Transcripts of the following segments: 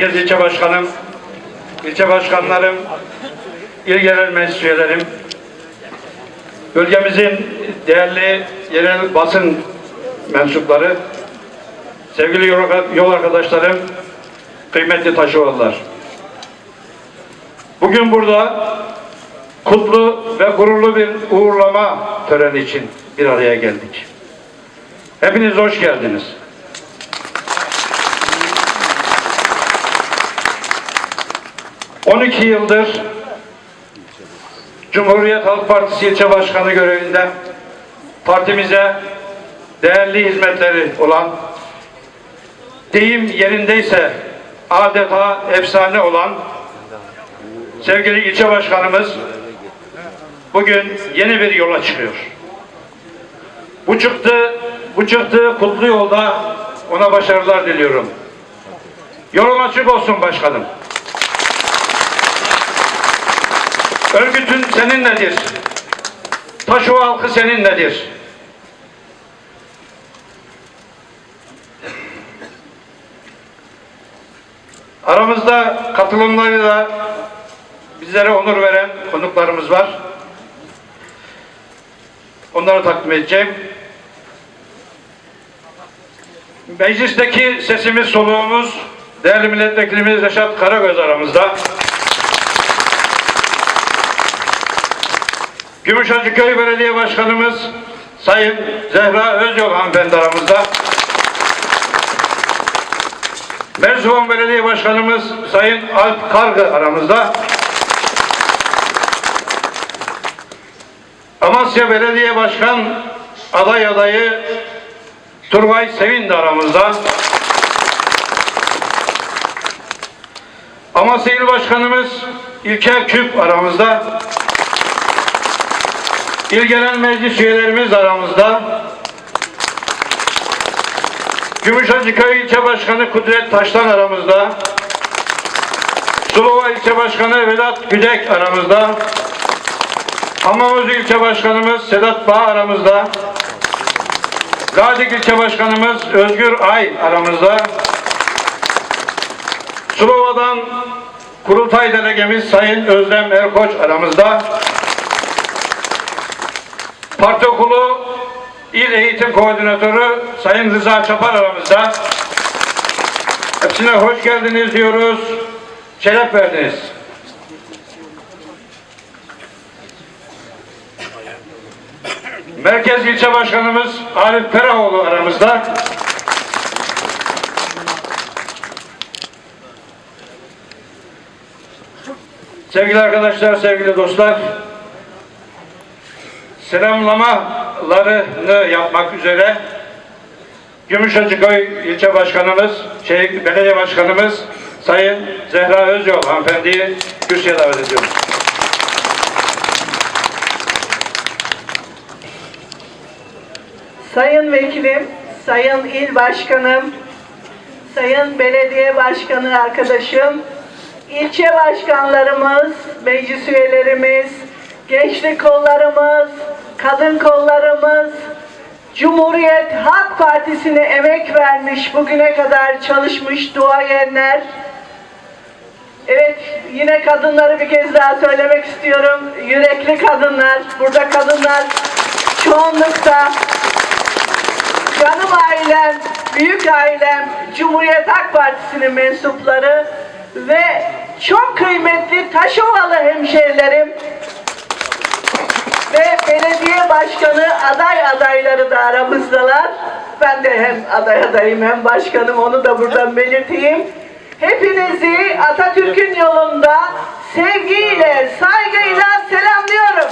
Merkez İlçe Başkanım, ilçe başkanlarım, il genel meclis üyelerim, bölgemizin değerli yerel basın mensupları, sevgili yol arkadaşlarım, kıymetli taşıvalılar. Bugün burada kutlu ve gururlu bir uğurlama töreni için bir araya geldik. Hepiniz hoş geldiniz. ...12 yıldır... ...Cumhuriyet Halk Partisi ilçe başkanı görevinde... ...partimize... ...değerli hizmetleri olan... ...deyim yerindeyse... ...adeta efsane olan... ...sevgili ilçe başkanımız... ...bugün yeni bir yola çıkıyor. Bu çıktı, bu çıktığı kutlu yolda ona başarılar diliyorum. Yolun açık olsun başkanım. Örgütün seninledir. Taşova halkı seninledir. Aramızda katılımlarıyla bizlere onur veren konuklarımız var. Onları takdim edeceğim. Meclisteki sesimiz soluğumuz değerli milletvekilimiz Reşat Karagöz aramızda. Gümüşhacıköy Belediye Başkanımız Sayın Zehra Özyol hanımefendi aramızda. Merzuvan Belediye Başkanımız Sayın Alp Kargı aramızda. Amasya Belediye Başkan aday adayı Turgay Sevin de aramızda. Amasya İl Başkanımız İlker Küp aramızda. İl Genel Meclis üyelerimiz aramızda. Gümüşhacıköy İlçe Başkanı Kudret Taşlan aramızda. Sulova İlçe Başkanı Vedat Güdek aramızda. Hamamözü İlçe Başkanımız Sedat Bağ aramızda. Gazik İlçe Başkanımız Özgür Ay aramızda. Sulova'dan Kurultay Delegemiz Sayın Özlem Erkoç aramızda. Parti Okulu İl Eğitim Koordinatörü Sayın Rıza Çapar aramızda. Hepsine hoş geldiniz diyoruz. Şeref verdiniz. Merkez İlçe Başkanımız Arif Peraoğlu aramızda. Sevgili arkadaşlar, sevgili dostlar, selamlamalarını yapmak üzere Gümüşhacıköy İlçe Başkanımız, şey, Belediye Başkanımız Sayın Zehra Özyol hanımefendiyi kürsüye davet ediyoruz. Sayın Vekilim, Sayın İl Başkanım, Sayın Belediye Başkanı arkadaşım, ilçe başkanlarımız, meclis üyelerimiz, gençlik kollarımız, kadın kollarımız, Cumhuriyet Halk Partisi'ne emek vermiş, bugüne kadar çalışmış duayenler, Evet, yine kadınları bir kez daha söylemek istiyorum. Yürekli kadınlar, burada kadınlar çoğunlukta. Canım ailem, büyük ailem, Cumhuriyet Halk Partisi'nin mensupları ve çok kıymetli Taşovalı hemşerilerim ve belediye başkanı aday adayları da aramızdalar. Ben de hem aday adayım hem başkanım onu da buradan belirteyim. Hepinizi Atatürk'ün yolunda sevgiyle, saygıyla selamlıyorum.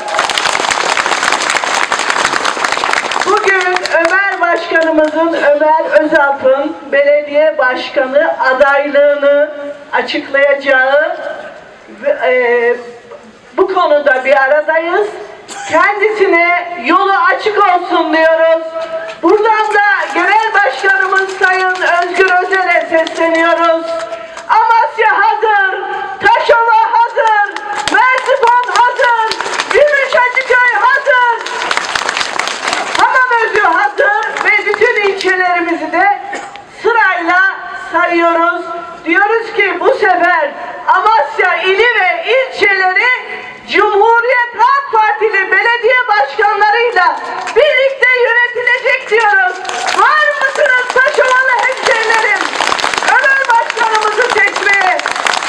Bugün Ömer Başkanımızın Ömer Özalp'ın belediye başkanı adaylığını açıklayacağı e, bu konuda bir aradayız kendisine yolu açık olsun diyoruz. Buradan da Genel Başkanımız Sayın Özgür Özel'e sesleniyoruz. Amasya hazır, Taşova hazır, Merzifon hazır, Gümüşhacıköy hazır, Hamamözü hazır ve bütün ilçelerimizi de sırayla sayıyoruz. Diyoruz ki bu sefer Amasya ili ve ilçeleri Cumhuriyet Halk Partili belediye başkanlarıyla birlikte yönetilecek diyoruz. Var mısınız Taşovalı hemşehrilerim? Ömer Başkanımızı seçmeye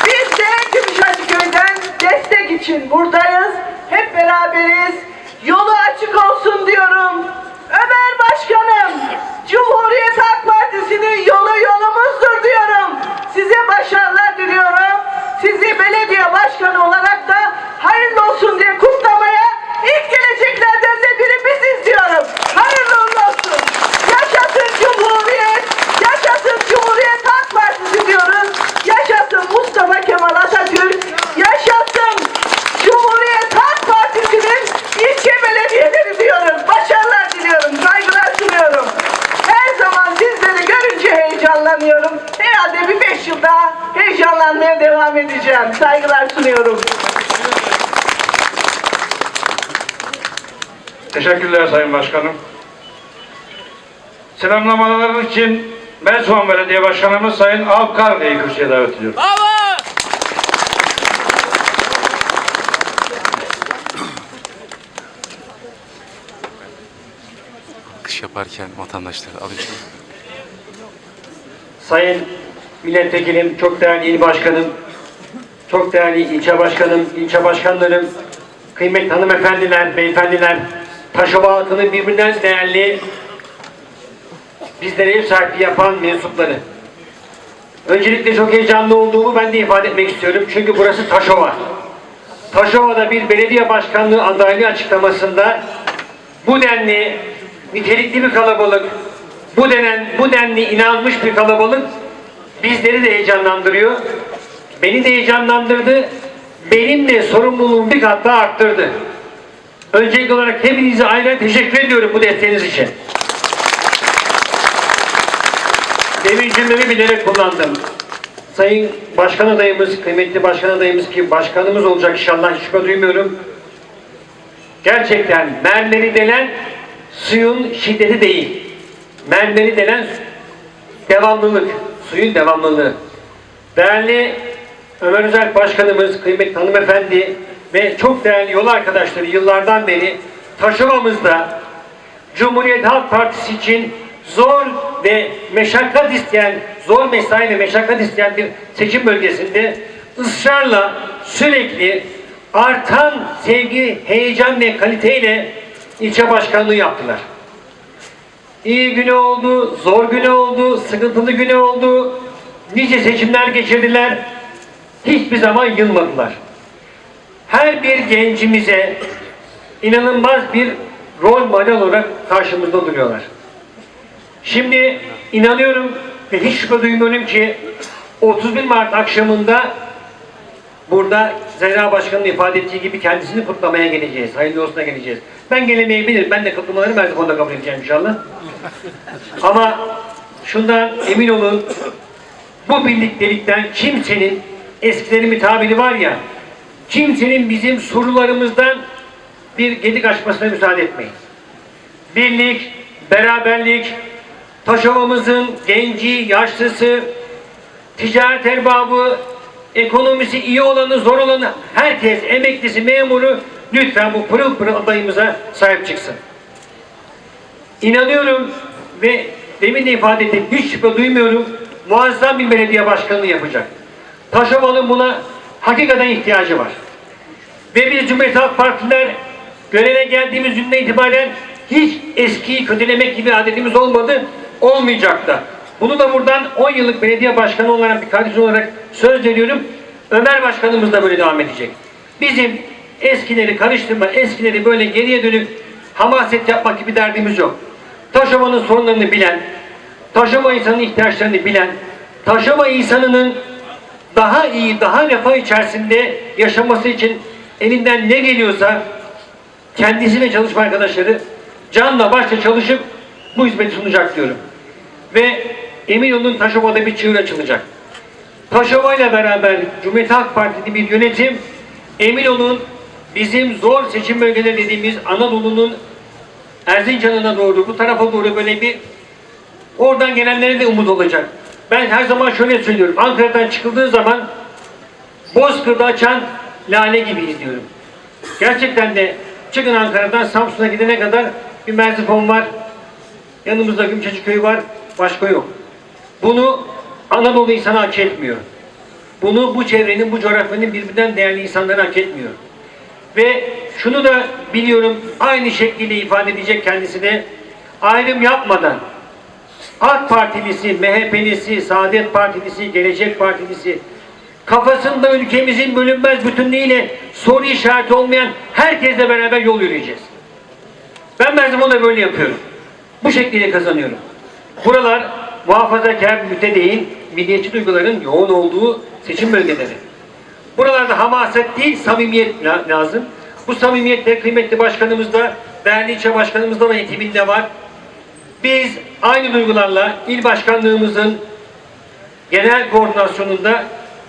biz de Gümüşhacıköy'den destek için buradayız. Hep beraberiz. Yolu açık olsun diyorum. Ömer Başkanım, Cumhuriyet Halk Partisi'nin yolu yolumuzdur diyorum. Size başarılar diliyorum. Sizi belediye başkanı olarak da hayırlı olsun diye kutlamaya ilk geleceklerden de biri biziz diyorum. Hayırlı uğurlu olsun. Yaşasın Cumhuriyet, yaşasın Cumhuriyet Halk Partisi diyoruz. Yaşasın Mustafa Kemal Atatürk, yaşasın Cumhuriyet Halk Partisi'nin ilçe belediyeleri diyorum. Başarılar diliyorum, saygılar sunuyorum. Her zaman sizleri görünce heyecanlanıyorum. Herhalde bir beş yıl daha heyecanlanmaya devam edeceğim. Saygılar sunuyorum. Teşekkürler Sayın Başkanım. Selamlamalar için Mersoğan Belediye Başkanımız Sayın Avkar Bey'i kürsüye davet ediyorum. Kış yaparken vatandaşlar alışıyor. Sayın milletvekilim, çok değerli il başkanım, çok değerli ilçe başkanım, ilçe başkanlarım, kıymetli hanımefendiler, beyefendiler, Taşova halkının birbirinden değerli bizlere ev sahipliği yapan mensupları. Öncelikle çok heyecanlı olduğumu ben de ifade etmek istiyorum. Çünkü burası Taşova. Taşova'da bir belediye başkanlığı adaylığı açıklamasında bu denli nitelikli bir kalabalık, bu denen bu denli inanmış bir kalabalık bizleri de heyecanlandırıyor. Beni de heyecanlandırdı. Benim de sorumluluğumu bir kat daha arttırdı. Öncelikli olarak hepinize ayrıca teşekkür ediyorum bu desteğiniz için. Demin cümlemi bilerek kullandım. Sayın Başkan adayımız, kıymetli Başkan adayımız ki başkanımız olacak inşallah şüphe duymuyorum. Gerçekten mermeri delen suyun şiddeti değil. Mermeri delen devamlılık, suyun devamlılığı. Değerli Ömer Özel Başkanımız, kıymetli hanımefendi ve çok değerli yol arkadaşları yıllardan beri Taşova'mızda Cumhuriyet Halk Partisi için zor ve meşakkat isteyen, zor mesai ve meşakkat isteyen bir seçim bölgesinde ısrarla sürekli artan sevgi, heyecan ve kaliteyle ilçe başkanlığı yaptılar. İyi günü oldu, zor günü oldu, sıkıntılı günü oldu. Nice seçimler geçirdiler. Hiçbir zaman yılmadılar. Her bir gencimize inanılmaz bir rol model olarak karşımızda duruyorlar. Şimdi inanıyorum ve hiç şüphe duymuyorum ki 31 Mart akşamında burada Zehra Başkan'ın ifade ettiği gibi kendisini kutlamaya geleceğiz. Hayırlı olsuna geleceğiz. Ben gelemeyebilirim. Ben de kutlamaları ben de kabul edeceğim inşallah. Ama şundan emin olun bu birliktelikten kimsenin eskilerin bir tabiri var ya kimsenin bizim sorularımızdan bir gedik açmasına müsaade etmeyin. Birlik, beraberlik, taşımamızın genci, yaşlısı, ticaret erbabı, ekonomisi iyi olanı, zor olanı, herkes, emeklisi, memuru lütfen bu pırıl pırıl adayımıza sahip çıksın. İnanıyorum ve demin de ifade ettim, hiç şüphe duymuyorum, muazzam bir belediye başkanlığı yapacak. Taşova'nın buna hakikaten ihtiyacı var. Ve biz Cumhuriyet Halk Partiler göreve geldiğimiz günden itibaren hiç eskiyi kötülemek gibi adetimiz olmadı, olmayacak da. Bunu da buradan 10 yıllık belediye başkanı olarak bir kardeş olarak söz veriyorum. Ömer Başkanımız da böyle devam edecek. Bizim eskileri karıştırma, eskileri böyle geriye dönük hamaset yapmak gibi derdimiz yok. Taşomanın sorunlarını bilen, taşoma insanın ihtiyaçlarını bilen, taşoma insanının daha iyi, daha refah içerisinde yaşaması için elinden ne geliyorsa kendisi çalışma arkadaşları canla başla çalışıp bu hizmeti sunacak diyorum. Ve emin olun Taşova'da bir çığır açılacak. Taşova ile beraber Cumhuriyet Halk Partisi bir yönetim emin olun bizim zor seçim bölgeleri dediğimiz Anadolu'nun Erzincan'ına doğru bu tarafa doğru böyle bir oradan gelenlere de umut olacak. Ben her zaman şöyle söylüyorum. Ankara'dan çıkıldığı zaman Bozkır'da açan lale gibi izliyorum. Gerçekten de çıkın Ankara'dan Samsun'a gidene kadar bir Merzifon var. Yanımızda Gümüşhacı Köyü var. Başka yok. Bunu Anadolu insanı hak etmiyor. Bunu bu çevrenin, bu coğrafyanın birbirinden değerli insanları hak etmiyor. Ve şunu da biliyorum aynı şekilde ifade edecek kendisine ayrım yapmadan AK Partilisi, MHP'lisi, Saadet Partilisi, Gelecek Partilisi kafasında ülkemizin bölünmez bütünlüğüyle soru işareti olmayan herkesle beraber yol yürüyeceğiz. Ben Merzifon'da böyle yapıyorum. Bu şekilde kazanıyorum. Buralar muhafazakar, mütedeyin, milliyetçi duyguların yoğun olduğu seçim bölgeleri. Buralarda hamaset değil, samimiyet la- lazım. Bu samimiyette kıymetli başkanımız da, değerli ilçe başkanımız da eğitiminde var. Biz aynı duygularla il başkanlığımızın genel koordinasyonunda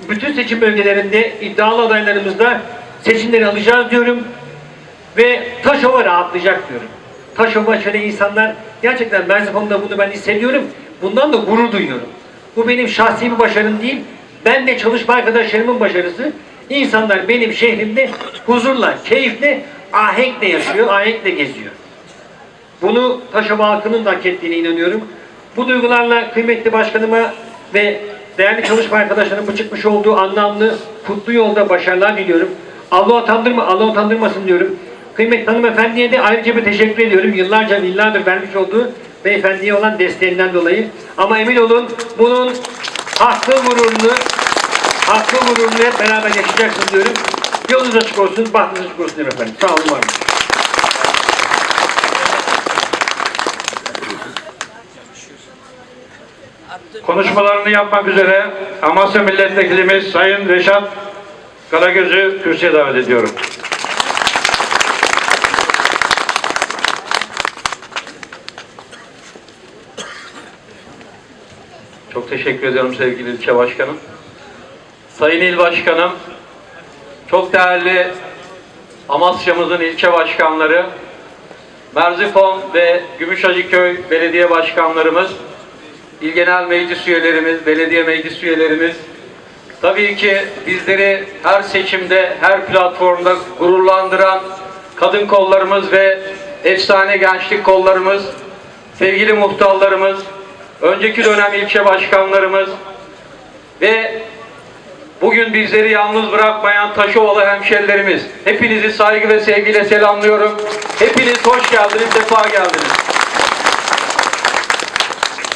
bütün seçim bölgelerinde iddialı adaylarımızla seçimleri alacağız diyorum ve Taşova rahatlayacak diyorum. Taşova şöyle insanlar gerçekten Merzifon'da bunu ben hissediyorum. Bundan da gurur duyuyorum. Bu benim şahsi bir başarım değil. Ben de çalışma arkadaşlarımın başarısı. İnsanlar benim şehrimde huzurla, keyifle, ahenkle yaşıyor, ahenkle geziyor. Bunu Taşova halkının da hak ettiğine inanıyorum. Bu duygularla kıymetli başkanıma ve değerli çalışma arkadaşlarım bu çıkmış olduğu anlamlı, kutlu yolda başarılar diliyorum. Allah utandırma, Allah utandırmasın diyorum. Kıymetli hanımefendiye de ayrıca bir teşekkür ediyorum. Yıllarca, yıllardır vermiş olduğu beyefendiye olan desteğinden dolayı. Ama emin olun bunun haklı gururunu, haklı gururunu hep beraber yaşayacaksınız diyorum. Yolunuz açık olsun, bahtınız açık olsun efendim. Sağ olun, var olun. Konuşmalarını yapmak üzere Amasya Milletvekilimiz Sayın Reşat Karagöz'ü kürsüye davet ediyorum. Çok teşekkür ediyorum sevgili ilçe başkanım. Sayın il başkanım, çok değerli Amasya'mızın ilçe başkanları, Merzifon ve Gümüşhacıköy belediye başkanlarımız, İl Genel Meclis üyelerimiz, belediye meclis üyelerimiz, tabii ki bizleri her seçimde, her platformda gururlandıran kadın kollarımız ve efsane gençlik kollarımız, sevgili muhtarlarımız, önceki dönem ilçe başkanlarımız ve bugün bizleri yalnız bırakmayan Taşovalı hemşerilerimiz. Hepinizi saygı ve sevgiyle selamlıyorum. Hepiniz hoş geldiniz, sefa geldiniz.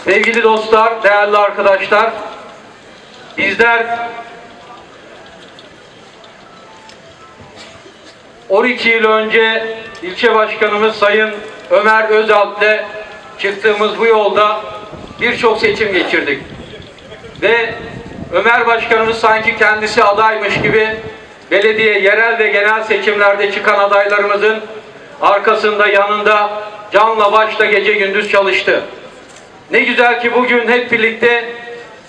Sevgili dostlar, değerli arkadaşlar, bizler 12 yıl önce ilçe başkanımız Sayın Ömer Özalp'le çıktığımız bu yolda birçok seçim geçirdik. Ve Ömer Başkanımız sanki kendisi adaymış gibi belediye, yerel ve genel seçimlerde çıkan adaylarımızın arkasında, yanında canla başla gece gündüz çalıştı. Ne güzel ki bugün hep birlikte,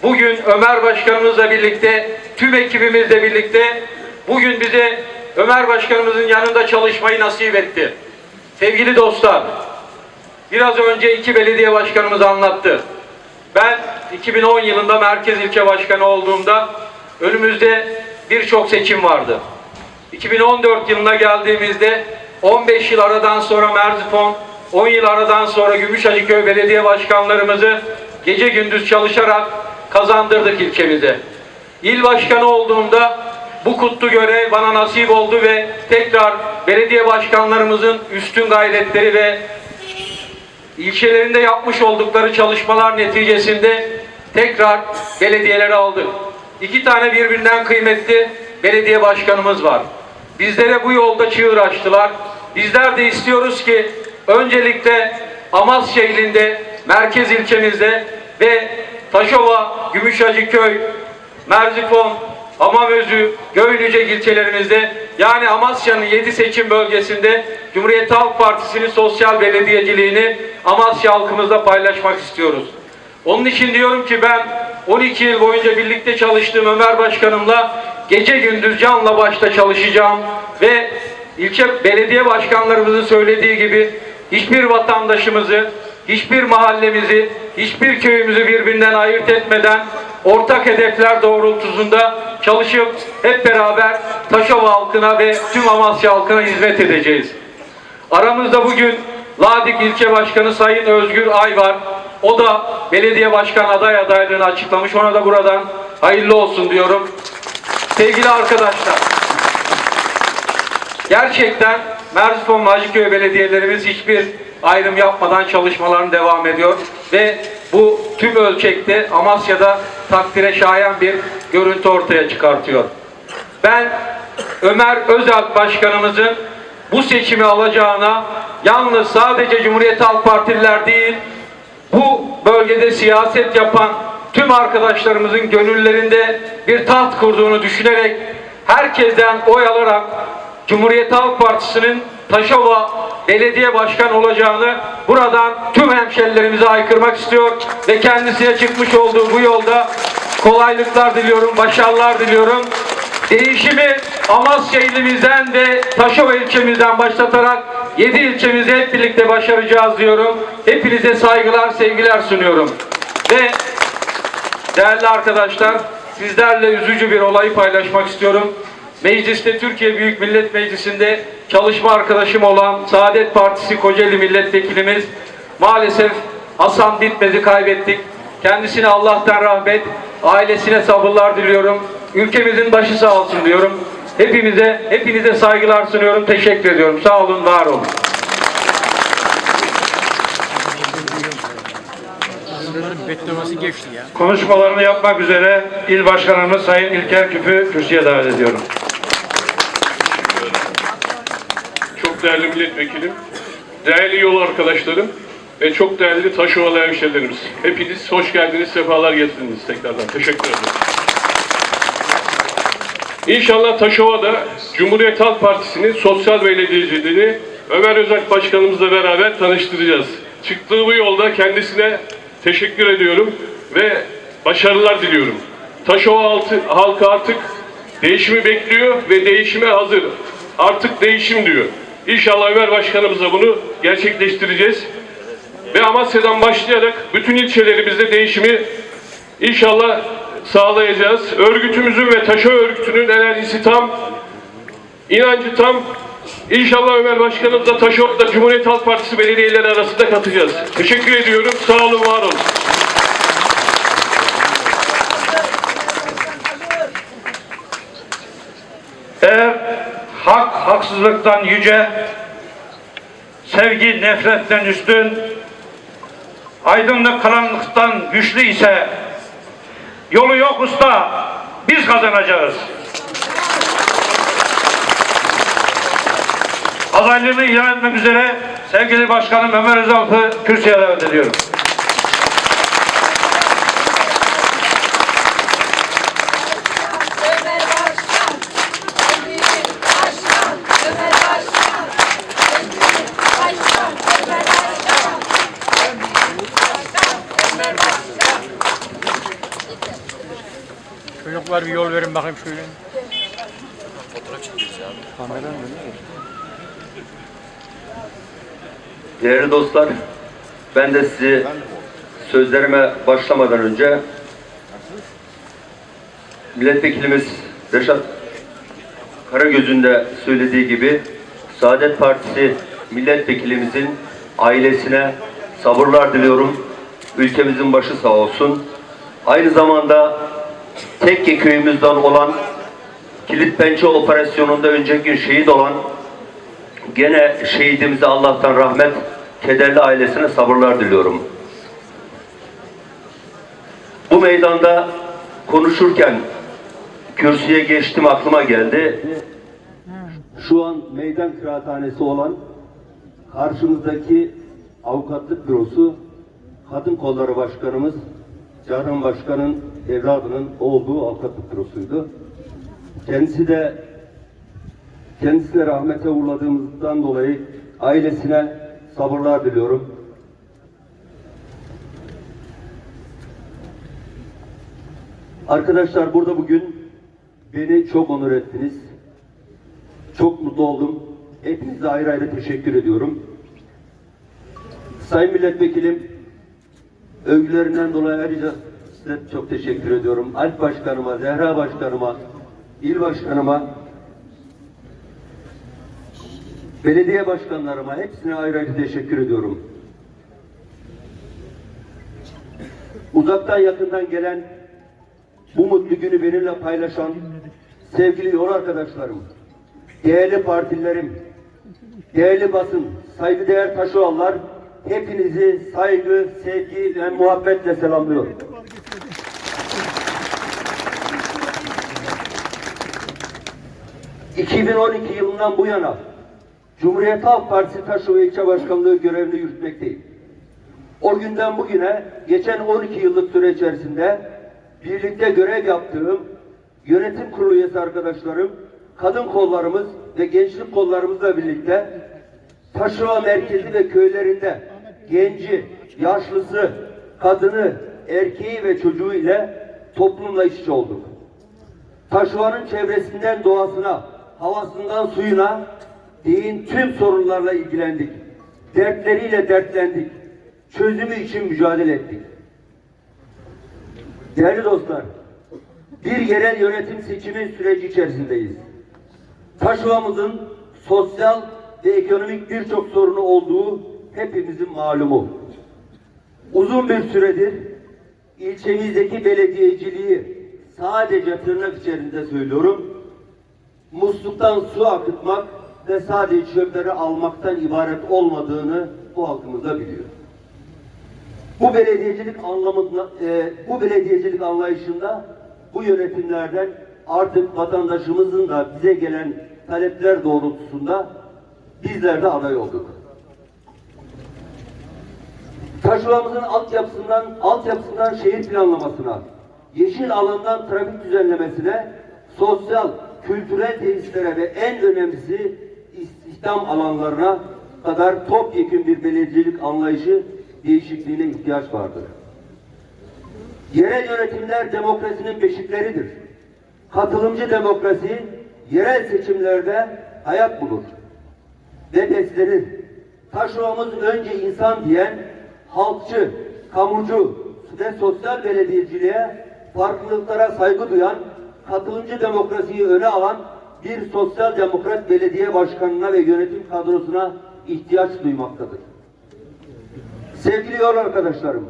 bugün Ömer Başkanımızla birlikte, tüm ekibimizle birlikte bugün bize Ömer Başkanımızın yanında çalışmayı nasip etti. Sevgili dostlar, biraz önce iki belediye başkanımız anlattı. Ben 2010 yılında merkez ilçe başkanı olduğumda önümüzde birçok seçim vardı. 2014 yılına geldiğimizde 15 yıl aradan sonra Merzifon, 10 yıl aradan sonra Gümüşhacıköy belediye başkanlarımızı gece gündüz çalışarak kazandırdık ilçemize. İl başkanı olduğumda bu kutlu görev bana nasip oldu ve tekrar belediye başkanlarımızın üstün gayretleri ve ilçelerinde yapmış oldukları çalışmalar neticesinde tekrar belediyelere aldık. İki tane birbirinden kıymetli belediye başkanımız var. Bizlere bu yolda çığır açtılar. Bizler de istiyoruz ki öncelikle Amasya ilinde, merkez ilçemizde ve Taşova, Gümüşhacıköy, Merzifon, Hamamözü, Göynücek ilçelerimizde yani Amasya'nın 7 seçim bölgesinde Cumhuriyet Halk Partisi'nin sosyal belediyeciliğini Amasya halkımızla paylaşmak istiyoruz. Onun için diyorum ki ben 12 yıl boyunca birlikte çalıştığım Ömer Başkanımla gece gündüz canla başta çalışacağım ve ilçe belediye başkanlarımızın söylediği gibi hiçbir vatandaşımızı, hiçbir mahallemizi, hiçbir köyümüzü birbirinden ayırt etmeden ortak hedefler doğrultusunda çalışıp hep beraber Taşova halkına ve tüm Amasya halkına hizmet edeceğiz. Aramızda bugün Ladik İlçe Başkanı Sayın Özgür Ay var. O da belediye başkan aday adaylığını açıklamış. Ona da buradan hayırlı olsun diyorum. Sevgili arkadaşlar, Gerçekten Merzifon Maciköy belediyelerimiz hiçbir ayrım yapmadan çalışmalarını devam ediyor ve bu tüm ölçekte Amasya'da takdire şayan bir görüntü ortaya çıkartıyor. Ben Ömer Özalp Başkanımızın bu seçimi alacağına yalnız sadece Cumhuriyet Halk Partililer değil, bu bölgede siyaset yapan tüm arkadaşlarımızın gönüllerinde bir taht kurduğunu düşünerek herkesten oy alarak Cumhuriyet Halk Partisi'nin Taşova Belediye Başkanı olacağını buradan tüm hemşerilerimize aykırmak istiyor ve kendisine çıkmış olduğu bu yolda kolaylıklar diliyorum, başarılar diliyorum. Değişimi Amasya ilimizden ve Taşova ilçemizden başlatarak 7 ilçemizi hep birlikte başaracağız diyorum. Hepinize saygılar, sevgiler sunuyorum. Ve değerli arkadaşlar, sizlerle üzücü bir olayı paylaşmak istiyorum. Mecliste Türkiye Büyük Millet Meclisi'nde çalışma arkadaşım olan Saadet Partisi Kocaeli Milletvekilimiz maalesef Hasan Bitmez'i kaybettik. Kendisine Allah'tan rahmet, ailesine sabırlar diliyorum. Ülkemizin başı sağ olsun diyorum. Hepimize, hepinize saygılar sunuyorum. Teşekkür ediyorum. Sağ olun, var olun. Betlemesi geçti ya. Konuşmalarını yapmak üzere İl Başkanımız Sayın İlker Küp'ü kürsüye davet ediyorum. Değerli milletvekilim, değerli yol arkadaşlarım ve çok değerli Taşovalı hemşehrilerimiz. Hepiniz hoş geldiniz, sefalar getirdiniz tekrardan. Teşekkür ederim. İnşallah Taşova'da Cumhuriyet Halk Partisi'nin sosyal belediyeciliğini Ömer Özak Başkanımızla beraber tanıştıracağız. Çıktığı bu yolda kendisine teşekkür ediyorum ve başarılar diliyorum. Taşova halkı, halkı artık değişimi bekliyor ve değişime hazır. Artık değişim diyor. İnşallah Ömer Başkanımızla bunu gerçekleştireceğiz. Ve Amasya'dan başlayarak bütün ilçelerimizde değişimi inşallah sağlayacağız. Örgütümüzün ve Taşo örgütünün enerjisi tam, inancı tam. İnşallah Ömer Başkanımızla Taşo'da Cumhuriyet Halk Partisi belediyeleri arasında katacağız. Teşekkür ediyorum. Sağ olun, var olun. Eğer hak haksızlıktan yüce, sevgi nefretten üstün, aydınlık karanlıktan güçlü ise yolu yok usta, biz kazanacağız. Adaylığını ilan etmek üzere sevgili başkanım Ömer Özalp'ı kürsüye davet ediyorum. Ömer Başkan, Emir Başkan, Ömer Başkan, Emir Başkan, Ömer Başkan, Emir Başkan, Ömer Başkan. Çocuklar bir yol verin bakayım şöyle. Değerli dostlar, ben de sizi sözlerime başlamadan önce milletvekilimiz Reşat Karagöz'ün de söylediği gibi Saadet Partisi milletvekilimizin ailesine sabırlar diliyorum. Ülkemizin başı sağ olsun. Aynı zamanda Tekke köyümüzden olan Kilit Pençe operasyonunda önceki gün şehit olan Gene şehidimize Allah'tan rahmet, kederli ailesine sabırlar diliyorum. Bu meydanda konuşurken kürsüye geçtim aklıma geldi. Şu an meydan kıraathanesi olan karşımızdaki avukatlık bürosu Kadın Kolları Başkanımız Canan Başkan'ın evladının olduğu avukatlık bürosuydu. Kendisi de Kendisine rahmete uğurladığımızdan dolayı ailesine sabırlar diliyorum. Arkadaşlar burada bugün beni çok onur ettiniz. Çok mutlu oldum. Hepinize ayrı ayrı teşekkür ediyorum. Sayın Milletvekilim, övgülerinden dolayı ayrıca size çok teşekkür ediyorum. Alp Başkanıma, Zehra Başkanıma, İl Başkanıma, belediye başkanlarıma hepsine ayrı ayrı teşekkür ediyorum. Uzaktan yakından gelen bu mutlu günü benimle paylaşan sevgili yol arkadaşlarım, değerli partilerim, değerli basın, saygıdeğer taşoğullar, hepinizi saygı, sevgi ve muhabbetle selamlıyorum. ...2012 yılından bu yana... ...Cumhuriyet Halk Partisi Taşova İlçe Başkanlığı görevini yürütmekteyim. O günden bugüne geçen 12 yıllık süre içerisinde birlikte görev yaptığım yönetim kurulu üyesi arkadaşlarım, kadın kollarımız ve gençlik kollarımızla birlikte Taşova merkezi ve köylerinde genci, yaşlısı, kadını, erkeği ve çocuğu ile toplumla iç içe olduk. Taşova'nın çevresinden doğasına, havasından suyuna değin tüm sorunlarla ilgilendik. Dertleriyle dertlendik. Çözümü için mücadele ettik. Değerli dostlar, bir yerel yönetim seçimi süreci içerisindeyiz. Taşova'mızın sosyal ve ekonomik birçok sorunu olduğu hepimizin malumu. Uzun bir süredir ilçemizdeki belediyeciliği sadece tırnak içerisinde söylüyorum, musluktan su akıtmak ve sadece çöpleri almaktan ibaret olmadığını bu halkımız biliyor. Bu belediyecilik anlamında, e, bu belediyecilik anlayışında bu yönetimlerden artık vatandaşımızın da bize gelen talepler doğrultusunda bizler de aday olduk. Taşovamızın altyapısından, altyapısından şehir planlamasına, yeşil alandan trafik düzenlemesine, sosyal, kültürel tesislere ve en önemlisi istihdam alanlarına kadar topyekun bir belediyecilik anlayışı değişikliğine ihtiyaç vardır. Yerel yönetimler demokrasinin beşikleridir. Katılımcı demokrasi yerel seçimlerde hayat bulur ve beslenir. Taşovamız önce insan diyen halkçı, kamucu ve sosyal belediyeciliğe farklılıklara saygı duyan, katılımcı demokrasiyi öne alan bir sosyal demokrat belediye başkanına ve yönetim kadrosuna ihtiyaç duymaktadır. Sevgili yol arkadaşlarım,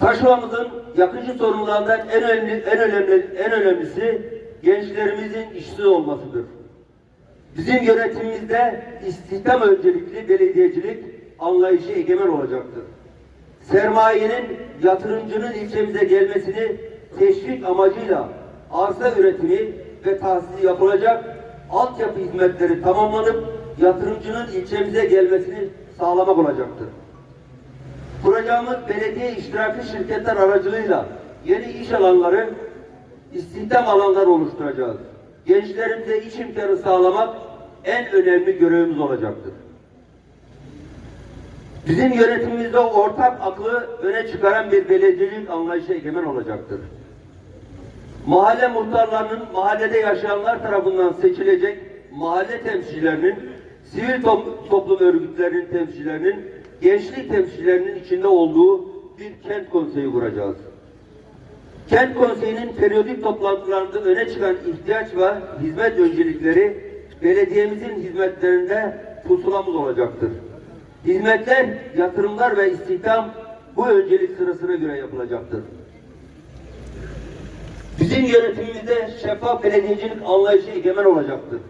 Taşova'mızın yakıcı sorunlarından en önemli, en önemli, en önemlisi gençlerimizin işsiz olmasıdır. Bizim yönetimimizde istihdam öncelikli belediyecilik anlayışı egemen olacaktır. Sermayenin, yatırımcının ilçemize gelmesini teşvik amacıyla arsa üretimi ve tahsisi yapılacak, altyapı hizmetleri tamamlanıp yatırımcının ilçemize gelmesini sağlamak olacaktır. Kuracağımız belediye iştirakli şirketler aracılığıyla yeni iş alanları, istihdam alanları oluşturacağız. Gençlerimize iş imkanı sağlamak en önemli görevimiz olacaktır. Bizim yönetimimizde ortak aklı öne çıkaran bir belediyecilik anlayışı egemen olacaktır. Mahalle muhtarlarının mahallede yaşayanlar tarafından seçilecek mahalle temsilcilerinin, sivil top- toplum örgütlerinin temsilcilerinin, gençlik temsilcilerinin içinde olduğu bir kent konseyi kuracağız. Kent konseyinin periyodik toplantılarında öne çıkan ihtiyaç ve hizmet öncelikleri belediyemizin hizmetlerinde pusulamız olacaktır. Hizmetler, yatırımlar ve istihdam bu öncelik sırasına göre yapılacaktır. Bizim yönetimimizde şeffaf belediyecilik anlayışı egemen olacaktır.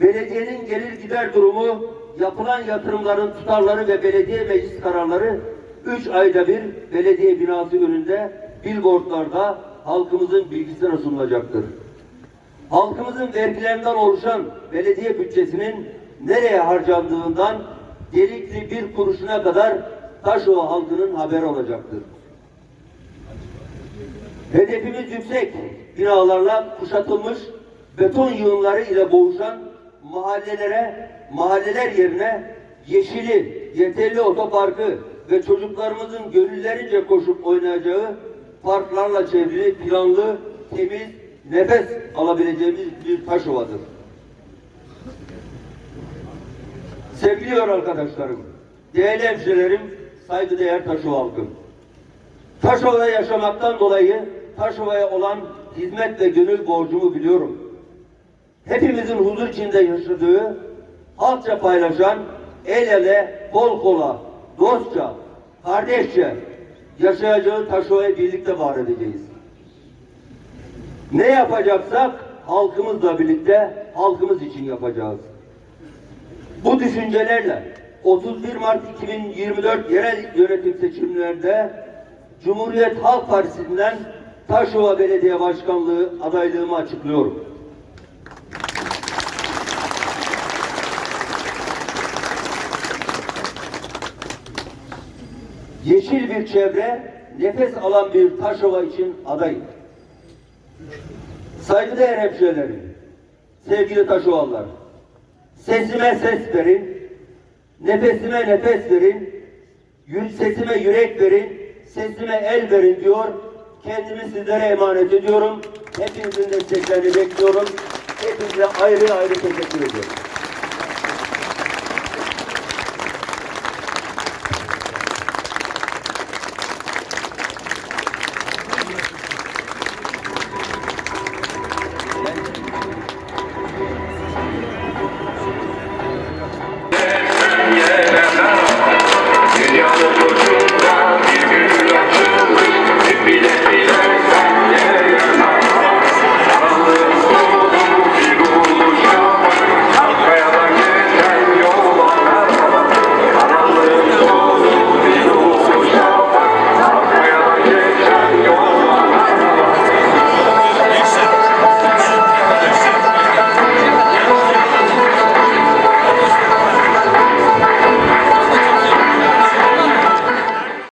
Belediyenin gelir gider durumu, yapılan yatırımların tutarları ve belediye meclis kararları üç ayda bir belediye binası önünde billboardlarda halkımızın bilgisine sunulacaktır. Halkımızın vergilerinden oluşan belediye bütçesinin nereye harcandığından delikli bir kuruşuna kadar Taşova halkının haberi olacaktır. Hedefimiz yüksek binalarla kuşatılmış beton yığınları ile boğuşan mahallelere, mahalleler yerine yeşili, yeterli otoparkı ve çocuklarımızın gönüllerince koşup oynayacağı parklarla çevrili planlı, temiz, nefes alabileceğimiz bir taş ovadır. Sevgili yol arkadaşlarım, değerli hemşirelerim, saygıdeğer Taşova halkım. Taşova'da yaşamaktan dolayı Taşova'ya olan hizmet ve gönül borcumu biliyorum. Hepimizin huzur içinde yaşadığı, halkça paylaşan, el ele, kol kola, dostça, kardeşçe, yaşayacağı Taşova'yı birlikte var edeceğiz. Ne yapacaksak halkımızla birlikte halkımız için yapacağız. Bu düşüncelerle 31 Mart 2024 yerel yönetim seçimlerinde Cumhuriyet Halk Partisi'nden Taşova Belediye Başkanlığı adaylığımı açıklıyorum. Yeşil bir çevre, nefes alan bir Taşova için adayım. Saygıdeğer hemşehrilerim, sevgili Taşovalılar, sesime ses verin, nefesime nefes verin, sesime yürek verin, sesime el verin diyor. Kendimi sizlere emanet ediyorum. Hepinizin desteklerini bekliyorum. Hepinize ayrı ayrı teşekkür ediyorum.